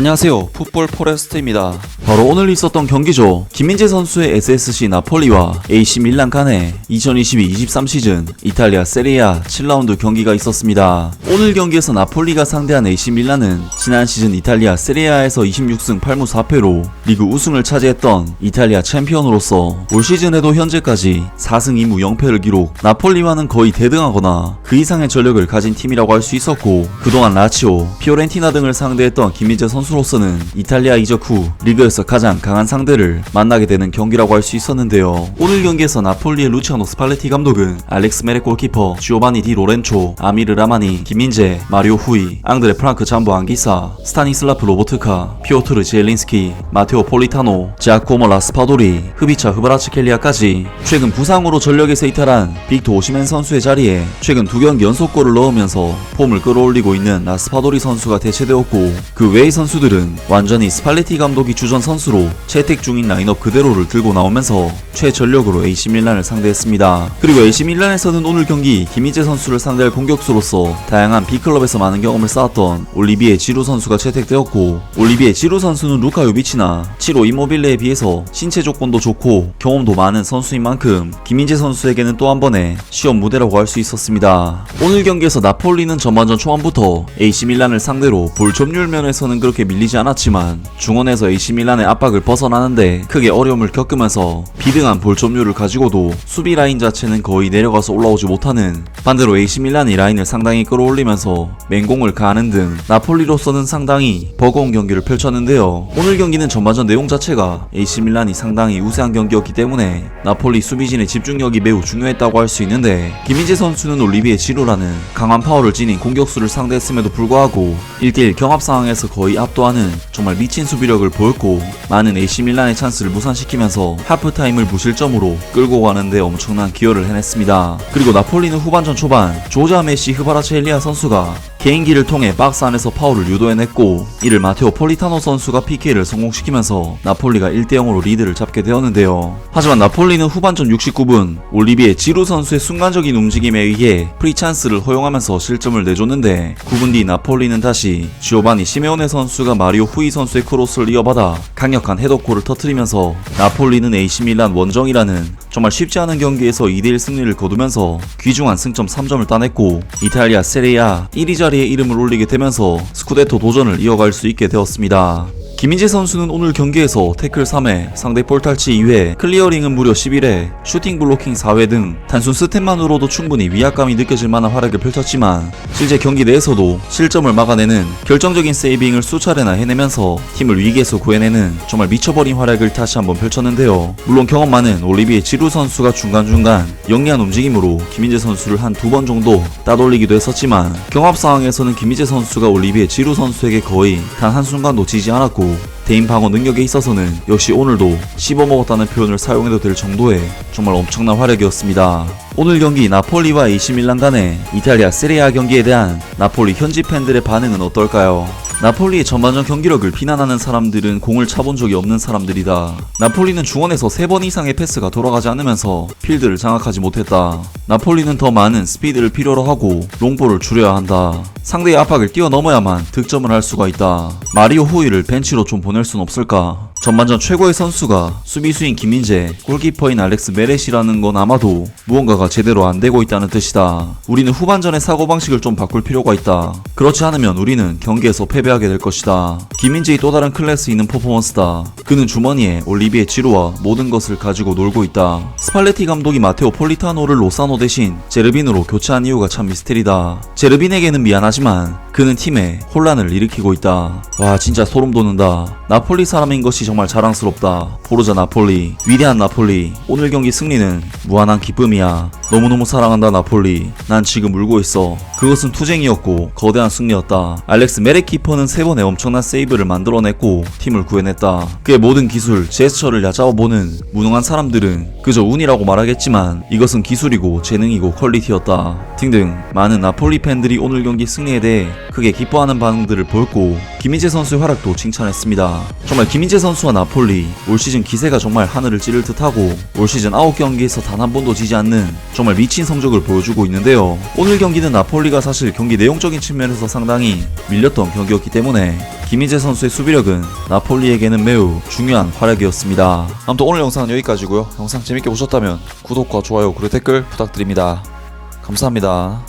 안녕하세요. 풋볼 포레스트입니다. 바로 오늘 있었던 경기죠. 김민재 선수의 SSC 나폴리와 AC 밀란 간의 2022-23 시즌 이탈리아 세리아 7라운드 경기가 있었습니다. 오늘 경기에서 나폴리가 상대한 AC 밀란은 지난 시즌 이탈리아 세리아에서 26승 8무 4패로 리그 우승을 차지했던 이탈리아 챔피언으로서 올 시즌에도 현재까지 4승 2무 0패를 기록 나폴리와는 거의 대등하거나 그 이상의 전력을 가진 팀이라고 할 수 있었고 그동안 라치오, 피오렌티나 등을 상대했던 김민재 선수 로서는 이탈리아 이적 후 리그에서 가장 강한 상대를 만나게 되는 경기라고 할 수 있었는데요. 오늘 경기에서 나폴리의 루치아노 스팔레티 감독은 알렉스 메레 골키퍼, 지오바니 디 로렌초, 아미르 라마니, 김민재, 마리오 후이, 앙드레 프랑크 잠보 안기사, 스타니슬라프 로보트카, 피오트르 지엘린스키, 마테오 폴리타노, 지아코모 라스파도리, 흐비차 흐바라츠 켈리아까지 최근 부상으로 전력에서 이탈한 빅토 오시멘 선수의 자리에 최근 두 경기 연속골을 넣으면서 폼을 끌어올리고 있는 라스파도리 선수가 대체되었고 그 외의 선수 들은 완전히 스팔레티 감독이 주전 선수로 채택 중인 라인업 그대로를 들고 나오면서 최전력으로 AC 밀란을 상대했습니다. 그리고 AC 밀란에서는 오늘 경기 김희재 선수를 상대할 공격수로서 다양한 B클럽에서 많은 경험을 쌓았던 올리비에 지루 선수가 채택되었고 올리비에 지루 선수는 루카 요비치나 치로 이모빌레에 비해서 신체 조건도 좋고 경험도 많은 선수인 만큼 김민재 선수에게는 또 한 번의 시험 무대라고 할 수 있었습니다. 오늘 경기에서 나폴리는 전반전 초반부터 AC 밀란을 상대로 볼 점유율 면에서는 그렇게 밀리지 않았지만 중원에서 AC 밀란의 압박을 벗어나는데 크게 어려움을 겪으면서 비등한 볼 점유율을 가지고도 수비 라인 자체는 거의 내려가서 올라오지 못하는 반대로 AC 밀란이 라인을 상당히 끌어올리면서 맹공을 가하는 등 나폴리로서는 상당히 버거운 경기를 펼쳤는데요. 오늘 경기는 전반전 내용 자체가 AC 밀란이 상당히 우세한 경기였기 때문에 나폴리 수비진의 집중력이 매우 중요했다고 할 수 있는데 김민재 선수는 올리비에 지로라는 강한 파워를 지닌 공격수를 상대했음에도 불구하고 1대1 경합 상황에서 거의 압 도하는 정말 미친 수비력을 보였고 많은 AC 밀란의 찬스를 무산시키면서 하프타임을 무실점으로 끌고 가는데 엄청난 기여를 해냈습니다. 그리고 나폴리는 후반전 초반 조자 메시 흐바라체 엘리아 선수가 개인기를 통해 박스 안에서 파울을 유도해냈고 이를 마테오 폴리타노 선수가 PK를 성공시키면서 나폴리가 1대0으로 리드를 잡게 되었는데요. 하지만 나폴리는 후반전 69분 올리비에 지루 선수의 순간적인 움직임에 의해 프리찬스를 허용하면서 실점을 내줬는데 9분 뒤 나폴리는 다시 지오바니 시메오네 선수가 마리오 후이 선수의 크로스를 이어받아 강력한 헤더골을 터트리면서 나폴리는 AC 밀란 원정이라는 정말 쉽지 않은 경기에서 2대1 승리를 거두면서 귀중한 승점 3점을 따냈고 이탈리아 세리아 1위 자리에 이름을 올리게 되면서 스쿠데토 도전을 이어갈 수 있게 되었습니다. 김민재 선수는 오늘 경기에서 태클 3회, 상대 볼 탈취 2회, 클리어링은 무려 11회, 슈팅 블로킹 4회 등 단순 스탯만으로도 충분히 위압감이 느껴질 만한 활약을 펼쳤지만 실제 경기 내에서도 실점을 막아내는 결정적인 세이빙을 수차례나 해내면서 팀을 위기에서 구해내는 정말 미쳐버린 활약을 다시 한번 펼쳤는데요. 물론 경험 많은 올리비에 지루 선수가 중간중간 영리한 움직임으로 김민재 선수를 한 두 번 정도 따돌리기도 했었지만 경합 상황에서는 김민재 선수가 올리비에 지루 선수에게 거의 단 한순간도 지지 않았고 대인 방어 능력에 있어서는 역시 오늘도 씹어먹었다는 표현을 사용해도 될 정도의 정말 엄청난 활약이었습니다. 오늘 경기 나폴리와 AC 밀란 간의 이탈리아 세리아 경기에 대한 나폴리 현지 팬들의 반응은 어떨까요? 나폴리의 전반전 경기력을 비난하는 사람들은 공을 차본 적이 없는 사람들이다. 나폴리는 중원에서 3번 이상의 패스가 돌아가지 않으면서 필드를 장악하지 못했다. 나폴리는 더 많은 스피드를 필요로 하고 롱볼을 줄여야 한다. 상대의 압박을 뛰어넘어야만 득점을 할 수가 있다. 마리오 후이를 벤치로 좀 보낼 순 없을까? 전반전 최고의 선수가 수비수인 김민재, 골키퍼인 알렉스 메렛이라는 건 아마도 무언가가 제대로 안 되고 있다는 뜻이다. 우리는 후반전의 사고방식을 좀 바꿀 필요가 있다. 그렇지 않으면 우리는 경기에서 패배하게 될 것이다. 김민재의 또 다른 클래스 있는 퍼포먼스다. 그는 주머니에 올리비에 지루와 모든 것을 가지고 놀고 있다. 스팔레티 감독이 마테오 폴리타노를 로사노 대신 제르빈으로 교체한 이유가 참 미스테리다. 제르빈에게는 미안하지만 그는 팀에 혼란을 일으키고 있다. 와 진짜 소름 돋는다. 나폴리 사람인 것이 정말 자랑스럽다. 포르자 나폴리, 위대한 나폴리. 오늘 경기 승리는 무한한 기쁨이야. 너무너무 사랑한다 나폴리. 난 지금 울고 있어. 그것은 투쟁이었고 거대한 승리였다. 알렉스 메레 키퍼는 세 번의 엄청난 세이브를 만들어냈고 팀을 구해냈다. 그의 모든 기술, 제스처를 얕잡아보는 무능한 사람들은 그저 운이라고 말하겠지만 이것은 기술이고 재능이고 퀄리티였다. 등등 많은 나폴리 팬들이 오늘 경기 승리에 대해 크게 기뻐하는 반응들을 보였고 김민재 선수의 활약도 칭찬했습니다. 정말 김민재 선수 와 나폴리 올 시즌 기세가 정말 하늘을 찌를 듯하고 올 시즌 9경기에서 단 한 번도 지지 않는 정말 미친 성적을 보여주고 있는데요. 오늘 경기는 나폴리가 사실 경기 내용적인 측면에서 상당히 밀렸던 경기였기 때문에 김민재 선수의 수비력은 나폴리에게는 매우 중요한 활약이었습니다. 아무튼 오늘 영상은 여기까지고요. 영상 재밌게 보셨다면 구독과 좋아요 그리고 댓글 부탁드립니다. 감사합니다.